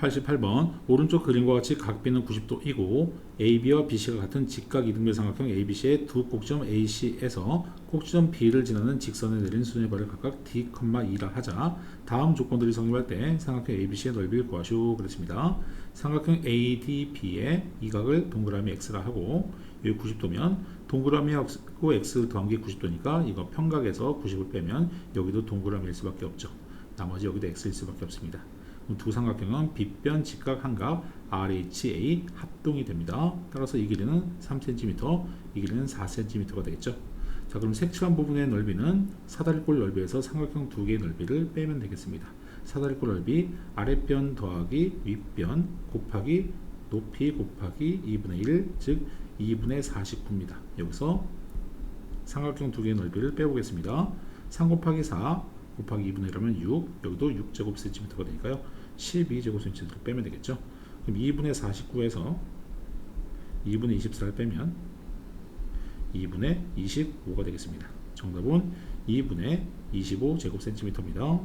88번 오른쪽 그림과 같이 각비는 90도이고 AB와 BC가 같은 직각 이등변 삼각형 ABC의 두 꼭지점 AC에서 꼭지점 B를 지나는 직선에 내린 수준의 발을 각각 D, 2라 하자 다음 조건들이 성립할 때 삼각형 ABC의 넓이를 구하시오 그랬습니다. 삼각형 ADB의 이 각을 동그라미 X라 하고 여기 90도면 동그라미하고 X 더한 게 90도니까 이거 평각에서 90을 빼면 여기도 동그라미일 수밖에 없죠. 나머지 여기도 X일 수밖에 없습니다. 두 삼각형은 빗변 직각 한각 RHA 합동이 됩니다. 따라서 이 길이는 3cm, 이 길이는 4cm가 되겠죠. 자, 그럼 색칠한 부분의 넓이는 사다리꼴 넓이에서 삼각형 두 개의 넓이를 빼면 되겠습니다. 사다리꼴 넓이 아랫변 더하기 윗변 곱하기 높이 곱하기 2분의 1, 즉 2분의 49입니다. 여기서 삼각형 두 개의 넓이를 빼보겠습니다. 3 곱하기 4 곱하기 2분의 1하면 6, 여기도 6제곱cm가 되니까요. 12제곱cm를 빼면 되겠죠. 그럼 2분의 49에서 2분의 24를 빼면 2분의 25가 되겠습니다. 정답은 2분의 25제곱cm입니다.